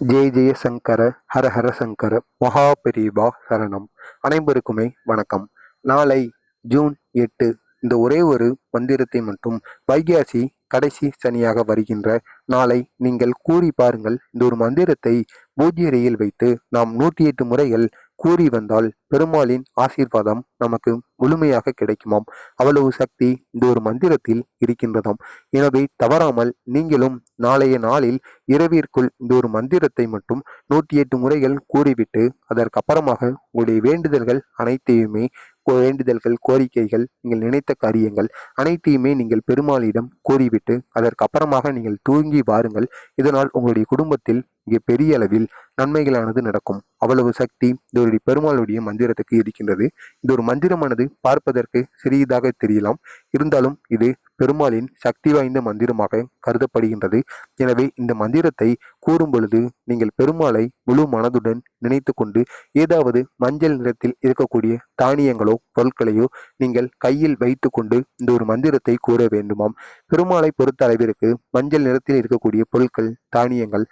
ஜெய ஜெய சங்கர ஹர ஹர சங்கர மகா பெரியபா சரணம். அனைவருக்குமே வணக்கம். நாளை ஜூன் எட்டு இந்த ஒரே ஒரு மந்திரத்தை மட்டும் வைகாசி கடைசி சனியாக வருகின்ற நாளை நீங்கள் கூறி பாருங்கள். இந்த ஒரு மந்திரத்தை பூஜ்ய அறையில் வைத்து நாம் நூற்றி எட்டு முறைகள் கூறி வந்தால் பெருமாளின் ஆசீர்வாதம் நமக்கு முழுமையாக கிடைக்குமாம். அவ்வளவு சக்தி இந்த ஒரு மந்திரத்தில் இருக்கின்றதாம். எனவே தவறாமல் நீங்களும் நாளைய நாளில் இரவிற்குள் இந்த ஒரு மந்திரத்தை மட்டும் நூற்றி எட்டு முறைகள் கூறிவிட்டு அதற்கு அப்புறமாக உங்களுடைய வேண்டுதல்கள் அனைத்தையுமே கோ- வேண்டுதல்கள் கோரிக்கைகள் நீங்கள் நினைத்த காரியங்கள் அனைத்தையுமே நீங்கள் பெருமாளிடம் கூறிவிட்டு அதற்கு அப்புறமாக நீங்கள் தூங்கி வாருங்கள். இதனால் உங்களுடைய குடும்பத்தில் மிக பெரிய அளவில் நன்மைகளானது நடக்கும். அவ்வளவு சக்தி இந்த பெருமாளுடைய மந்திரத்துக்கு இருக்கின்றது. இந்த ஒரு மந்திரமானது பார்ப்பதற்கு சிறியதாக தெரியலாம். இருந்தாலும் இது பெருமாளின் சக்தி வாய்ந்த மந்திரமாக கருதப்படுகின்றது. எனவே இந்த மந்திரத்தை கூறும் பொழுது நீங்கள் பெருமாளை முழு மனதுடன் நினைத்து கொண்டு ஏதாவது மஞ்சள் நிறத்தில் இருக்கக்கூடிய தானியங்களோ பொருட்களையோ நீங்கள் கையில் வைத்துக்கொண்டு இந்த ஒரு மந்திரத்தை கூற வேண்டுமாம். பெருமாளை பொறுத்த அளவிற்கு மஞ்சள் நிறத்தில் இருக்கக்கூடிய பொருட்கள் தானியங்கள்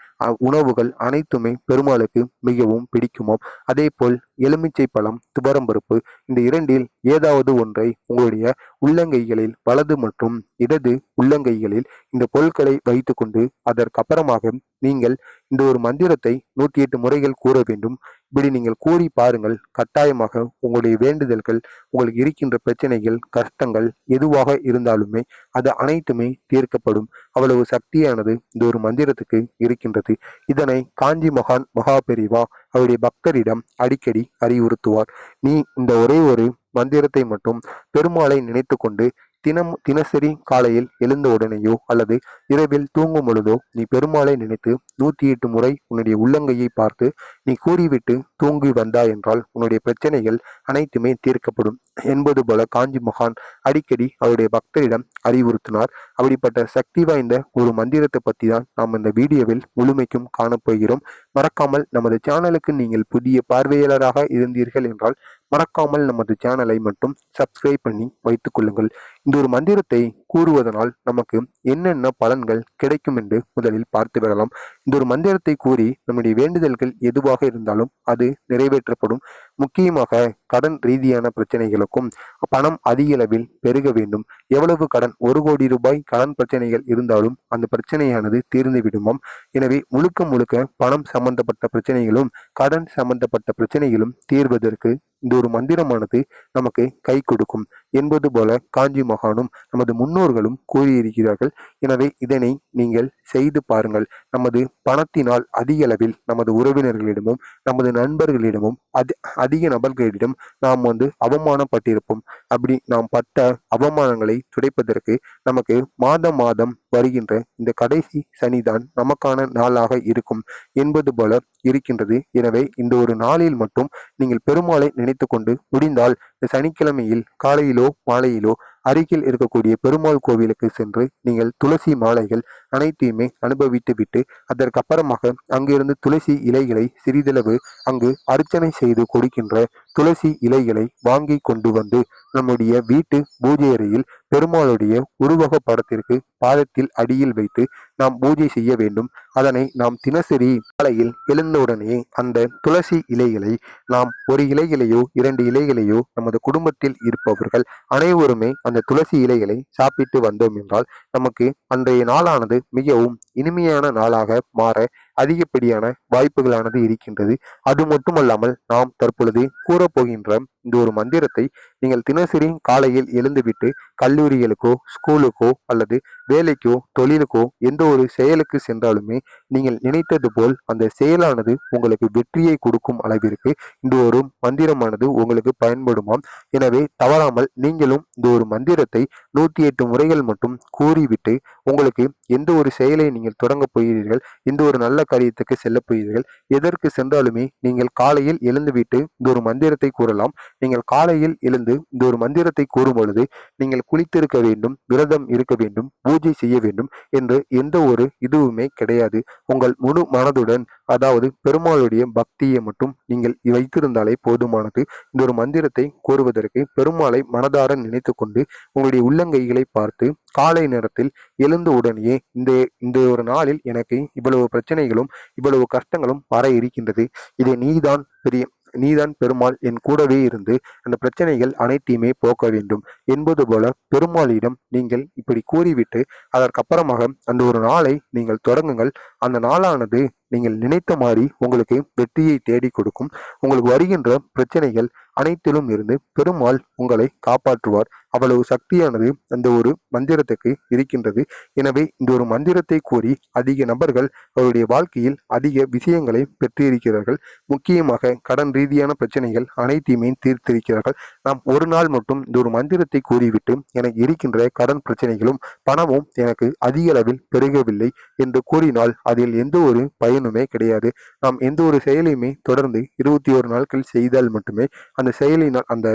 உணவுகள் அனைத்துமே பெருமாளுக்கு மிகவும் பிடிக்குமாம் அதே போல் எலுமிச்சை பழம் துவரம்பருப்பு இந்த இரண்டில் ஏதாவது ஒன்றை உங்களுடைய உள்ளங்கைகளில் வலது மற்றும் இடது உள்ளங்கைகளில் இந்த பொருட்களை வைத்துக்கொண்டு அதற்கப்புறமாக நீங்கள் இந்த ஒரு மந்திரத்தை நூற்றி எட்டு முறைகள் கூற வேண்டும். இப்படி நீங்கள் கூறி பாருங்கள் கட்டாயமாக உங்களுடைய வேண்டுதல்கள் உங்களுக்கு இருக்கின்ற பிரச்சனைகள் கஷ்டங்கள் எதுவாக இருந்தாலுமே அது அனைத்துமே தீர்க்கப்படும். அவ்வளவு சக்தியானது இந்த ஒரு மந்திரத்துக்கு இருக்கின்றது. இதனை காஞ்சி மகான் மகாபெரிவா அவருடைய பக்தரிடம் அடிக்கடி அறிவுறுத்துவார். நீ இந்த ஒரே ஒரு மந்திரத்தை மட்டும் பெருமாளை நினைத்து கொண்டு தினம் தினசரி காலையில் எழுந்த உடனேயோ அல்லது இரவில் தூங்கும் பொழுதோ நீ பெருமாளை நினைத்து நூற்றி எட்டு முறை உன்னுடைய உள்ளங்கையை பார்த்து நீ கூறிவிட்டு தூங்கி வந்தா என்றால் உன்னுடைய பிரச்சனைகள் அனைத்துமே தீர்க்கப்படும் என்பது போல காஞ்சி மகான் அடிக்கடி அவருடைய பக்தரிடம் அறிவுறுத்தினார். அப்படிப்பட்ட சக்தி வாய்ந்த ஒரு மந்திரத்தை பற்றி தான் நாம் இந்த வீடியோவில் முழுமைக்கும் காணப்போகிறோம். மறக்காமல் நமது சேனலுக்கு நீங்கள் புதிய பார்வையாளராக இருந்தீர்கள் என்றால் மறக்காமல் நமது சேனலை மட்டும் சப்ஸ்கிரைப் பண்ணி வைத்துக் கொள்ளுங்கள். இந்த ஒரு மந்திரத்தை கூறுவதனால் நமக்கு என்னென்ன பலன்கள் கிடைக்கும் என்று முதலில் பார்த்து விடலாம். இந்த ஒரு மந்திரத்தை கூறி நம்முடைய வேண்டுதல்கள் எதுவாக இருந்தாலும் அது நிறைவேற்றப்படும். முக்கியமாக கடன் ரீதியான பிரச்சனைகளுக்கும் பணம் அதிக அளவில் பெருக வேண்டும். எவ்வளவு கடன் ஒரு கோடி ரூபாய் கடன் பிரச்சனைகள் இருந்தாலும் அந்த பிரச்சனையானது தீர்ந்து விடுமாம். எனவே முழுக்க முழுக்க பணம் சம்பந்தப்பட்ட பிரச்சனைகளும் கடன் சம்பந்தப்பட்ட பிரச்சனைகளும் தீர்வதற்கு இந்த ஒரு மந்திரமானது நமக்கு கை கொடுக்கும். என்பது போல காஞ்சி மகானும் நமது முன்னோர்களும் கூறியிருக்கிறார்கள். எனவே இதனை நீங்கள் செய்து பாருங்கள். நமது பணத்தினால் அதிக அளவில் நமது உறவினர்களிடமும் நமது நண்பர்களிடமும் அதி அதிக நபர்களிடம் நாம் வந்து அவமானப்பட்டிருப்போம். அப்படி நாம் பட்ட அவமானங்களை துடைப்பதற்கு நமக்கு மாதம் மாதம் வருகின்ற இந்த கடைசி சனிதான் நமக்கான நாளாக இருக்கும் என்பது போல இருக்கின்றது. எனவே இந்த ஒரு நாளில் மட்டும் நீங்கள் பெருமாளை நினைத்து கொண்டு முடிந்தால் இந்த சனிக்கிழமையில் காலையிலோ மாலையிலோ அருகில் இருக்கக்கூடிய பெருமாள் கோவிலுக்கு சென்று நீங்கள் துளசி மாலைகள் அனைத்தையுமே அனுபவித்து விட்டு அதற்கப்புறமாக அங்கிருந்து துளசி இலைகளை சிறிதளவு அங்கு அர்ச்சனை செய்து கொடுக்கின்ற துளசி இலைகளை வாங்கி கொண்டு வந்து நம்முடைய வீட்டு பூஜை அறையில் பெருமாளுடைய உருவக படத்திற்கு பாதத்தில் அடியில் வைத்து நாம் பூஜை செய்ய வேண்டும். அதனை நாம் தினசரி காலையில் எழுந்தவுடனே அந்த துளசி இலைகளை நாம் ஒரு இலைகளையோ இரண்டு இலைகளையோ நமது குடும்பத்தில் இருப்பவர்கள் அனைவருமே அந்த துளசி இலைகளை சாப்பிட்டு வந்தோம் என்றால் நமக்கு அன்றைய நாளானது மிகவும் இனிமையான நாளாக மாற அதிகப்படியான வாய்ப்புகளானது இருக்கின்றது. அது மட்டுமல்லாமல் நாம் தற்பொழுது கூறப்போகின்ற இந்த ஒரு மந்திரத்தை நீங்கள் தினசரி காலையில் எழுந்துவிட்டு கல்லூரிகளுக்கோ ஸ்கூலுக்கோ அல்லது வேலைக்கோ தொழிலுக்கோ எந்த ஒரு செயலுக்கு சென்றாலுமே நீங்கள் நினைத்தது போல் அந்த செயலானது உங்களுக்கு வெற்றியை கொடுக்கும் அளவிற்கு இந்த ஒரு மந்திரமானது உங்களுக்கு பயன்படுமாம். எனவே தவறாமல் நீங்களும் இந்த ஒரு மந்திரத்தை நூற்றி எட்டு முறைகள் மட்டும் கூறிவிட்டு உங்களுக்கு எந்த ஒரு செயலை நீங்கள் தொடங்கப் போகிறீர்கள் இந்த ஒரு நல்ல காரியத்துக்கு செல்லப் போகிறீர்கள் எதற்கு சென்றாலுமே நீங்கள் காலையில் எழுந்துவிட்டு இந்த ஒரு மந்திரத்தை கூறலாம். நீங்கள் காலையில் எழுந்து இந்த ஒரு மந்திரத்தை கூறும் பொழுது நீங்கள் குளித்திருக்க வேண்டும் விரதம் இருக்க வேண்டும் பூஜை பூஜை செய்ய வேண்டும் என்று எந்த ஒரு இதுவுமே கிடையாது. உங்கள் முழு மனதுடன் அதாவது பெருமாளுடைய பக்தியை மட்டும் நீங்கள் வைத்திருந்தாலே போதுமானது. இந்த ஒரு மந்திரத்தை கூறுவதற்கு பெருமாளை மனதார நினைத்து கொண்டு உங்களுடைய உள்ளங்கைகளை பார்த்து காலை நேரத்தில் எழுந்த உடனேயே இந்த இந்த ஒரு நாளில் எனக்கு இவ்வளவு பிரச்சனைகளும் இவ்வளவு கஷ்டங்களும் வர இருக்கின்றது. இதை நீதான் பெரிய நீதான் பெருமாள். என் கூடவே இருந்து அந்த பிரச்சனைகள் அனைத்தையுமே போக்க வேண்டும். என்பது போல பெருமாளிடம் நீங்கள் இப்படி கூறிவிட்டு அதற்கப்புறமாக அந்த ஒரு நாளை நீங்கள் தொடங்குங்கள். அந்த நாளானது நீங்கள் நினைத்த மாதிரி உங்களுக்கு வெற்றியை தேடி கொடுக்கும். உங்களுக்கு வருகின்ற பிரச்சனைகள் அனைத்திலும் இருந்து பெருமாள் உங்களை காப்பாற்றுவார். அவ்வளவு சக்தியானது அந்த ஒரு மந்திரத்துக்கு இருக்கின்றது. எனவே இந்த ஒரு மந்திரத்தை கூறி அதிக நபர்கள் அவருடைய வாழ்க்கையில் அதிக விஷயங்களை பெற்றிருக்கிறார்கள். முக்கியமாக கடன் ரீதியான பிரச்சனைகள் அனைத்தையுமே தீர்த்திருக்கிறார்கள். நாம் ஒரு நாள் மட்டும் இந்த ஒரு மந்திரத்தை கூறிவிட்டு எனக்கு இருக்கின்ற கடன் பிரச்சனைகளும் பணமும் எனக்கு அதிக அளவில் பெருகவில்லை என்று கூறினால் அதில் எந்த ஒரு பயனுமே கிடையாது. நாம் எந்த ஒரு செயலையுமே தொடர்ந்து இருபத்தி ஒரு நாட்கள் செய்தால் மட்டுமே அந்த செயலினால் அந்த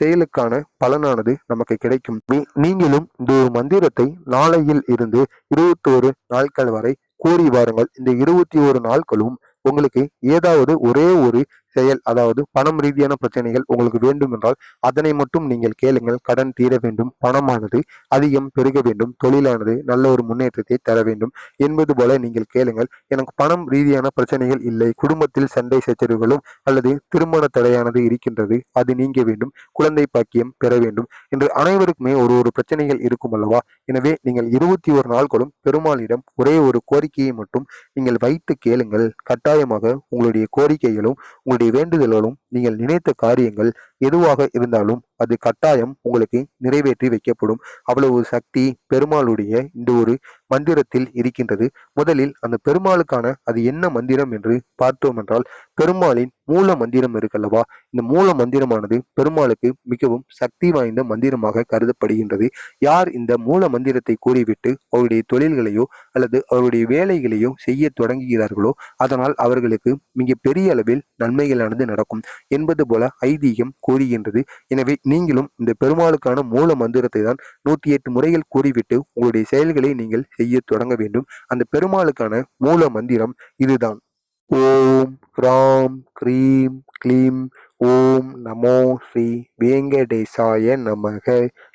செயலுக்கான பலனானது நமக்கு கிடைக்கும். நீ- நீங்களும் இந்த ஒரு மந்திரத்தை நாளையில் இருந்து இருபத்தி ஒரு நாட்கள் வரை கூறி வாருங்கள். இந்த இருபத்தி ஒரு நாட்களும் உங்களுக்கு ஏதாவது ஒரே ஒரு செயல் அதாவது பணம் ரீதியான பிரச்சனைகள் உங்களுக்கு வேண்டும் என்றால் அதனை மட்டும் நீங்கள் கேளுங்கள். கடன் தீர வேண்டும் பணமானது அதிகம் பெருக வேண்டும் தொழிலானது நல்ல ஒரு முன்னேற்றத்தை தர வேண்டும் என்பது போல நீங்கள் கேளுங்கள். எனக்கு பணம் ரீதியான பிரச்சனைகள் இல்லை குடும்பத்தில் சண்டை சச்சரவுகளும் அல்லது திருமண தடையானது இருக்கின்றது அது நீங்க வேண்டும் குழந்தை பாக்கியம் பெற வேண்டும் என்று அனைவருக்குமே ஒரு ஒரு பிரச்சனைகள் இருக்கும் அல்லவா? எனவே நீங்கள் இருபத்தி ஒரு நாட்களும் பெருமாளிடம் ஒரே ஒரு கோரிக்கையை மட்டும் நீங்கள் வைத்து கேளுங்கள். கட்டாயமாக உங்களுடைய கோரிக்கைகளும் உங்களுடைய வேண்டுதல்களும் நீங்கள் நினைத்த காரியங்கள் எதுவாக இருந்தாலும் அது கட்டாயம் உங்களுக்கு நிறைவேற்றி வைக்கப்படும். அவ்வளவு சக்தி பெருமாளுடைய இந்த ஒரு மந்திரத்தில் இருக்கின்றது. முதலில் அந்த பெருமாளுக்கான அது என்ன மந்திரம் என்று பார்த்தோம் என்றால் பெருமாளின் மூல மந்திரம் இருக்கல்லவா? இந்த மூல மந்திரமானது பெருமாளுக்கு மிகவும் சக்தி வாய்ந்த மந்திரமாக கருதப்படுகின்றது. யார் இந்த மூல மந்திரத்தை கூறிவிட்டு அவருடைய தொழில்களையோ அல்லது அவருடைய வேலைகளையோ செய்ய தொடங்குகிறார்களோ அதனால் அவர்களுக்கு மிக பெரிய அளவில் நன்மைகளானது நடக்கும். என்பது போல ஐதீகம் கூறுகின்றது. எனவே நீங்களும் இந்த பெருமாளுக்கான மூல மந்திரத்தை தான் நூற்றி எட்டு முறைகள் கூறிவிட்டு உங்களுடைய செயல்களை நீங்கள் செய்ய தொடங்க வேண்டும். அந்த பெருமாளுக்கான மூல மந்திரம் இதுதான். ஓம் ராம் கிரீம் க்ளீம் ஓம் நமோ ஸ்ரீ வேங்கடேசாய நமக.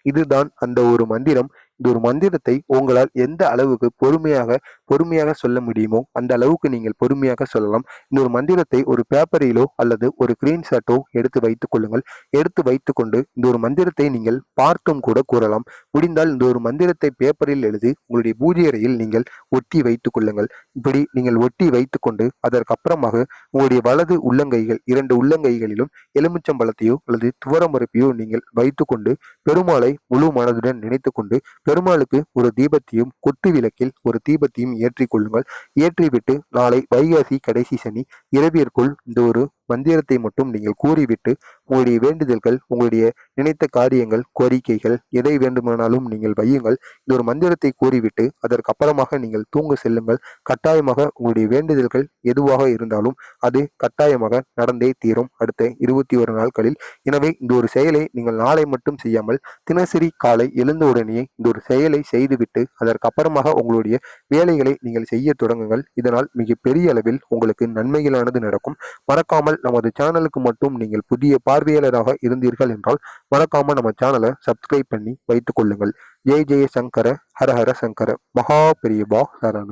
இதுதான் அந்த ஒரு மந்திரம். இந்த ஒரு மந்திரத்தை உங்களால் எந்த அளவுக்கு பொறுமையாக பொறுமையாக சொல்ல முடியுமோ அந்த அளவுக்கு நீங்கள் பொறுமையாக சொல்லலாம். இந்த ஒரு மந்திரத்தை ஒரு பேப்பரிலோ அல்லது ஒரு கிரீன் ஷர்ட்டோ எடுத்து வைத்துக் கொள்ளுங்கள். எடுத்து வைத்துக்கொண்டு இந்த ஒரு மந்திரத்தை நீங்கள் பார்த்தும் கூட கூறலாம். முடிந்தால் இந்த ஒரு மந்திரத்தை பேப்பரில் எழுதி உங்களுடைய பூஜை அறையில் நீங்கள் ஒட்டி வைத்துக் கொள்ளுங்கள். இப்படி நீங்கள் ஒட்டி வைத்துக்கொண்டு அதற்கப்புறமாக உங்களுடைய வலது உள்ளங்கைகள் இரண்டு உள்ளங்கைகளிலும் எலுமிச்சம்பழத்தையோ அல்லது துவரமரப்பையோ நீங்கள் வைத்துக்கொண்டு பெருமாளை முழு மனதுடன் நினைத்துக்கொண்டு பெருமாளுக்கு ஒரு தீபத்தையும் குத்து விளக்கில் ஒரு தீபத்தையும் ஏற்றிக் கொள்ளுங்கள். ஏற்றிவிட்டு நாளை வைகாசி கடைசி சனி இரவிற்குள் இந்த ஒரு மந்திரத்தை மட்டும் நீங்கள் கூறிவிட்டு உங்களுடைய வேண்டுதல்கள் உங்களுடைய நினைத்த காரியங்கள் கோரிக்கைகள் எதை வேண்டுமானாலும் நீங்கள் வையுங்கள். இந்த ஒரு மந்திரத்தை கூறிவிட்டு அதற்கு அப்புறமாக நீங்கள் தூங்க செல்லுங்கள். கட்டாயமாக உங்களுடைய வேண்டுதல்கள் எதுவாக இருந்தாலும் அது கட்டாயமாக நடந்தே தீரும். அடுத்த இருபத்தி ஒரு நாட்களில். எனவே இந்த ஒரு செயலை நீங்கள் நாளை மட்டும் செய்யாமல் தினசரி காலை எழுந்த உடனே இந்த ஒரு செயலை செய்துவிட்டு அதற்கு அப்புறமாக உங்களுடைய வேலைகளை நீங்கள் செய்ய தொடங்குங்கள். இதனால் மிகப்பெரிய அளவில் உங்களுக்கு நன்மைகளானது நடக்கும். மறக்காமல் நமது சேனலுக்கு மட்டும் நீங்கள் புதிய பார்வையாளராக இருந்தீர்கள் என்றால் மறக்காம நம்ம சேனலை சப்ஸ்கிரைப் பண்ணி வைத்துக் கொள்ளுங்கள். ஜெய் ஜெய சங்கர ஹர ஹர சங்கர. மகா பெரியபா சரணம்.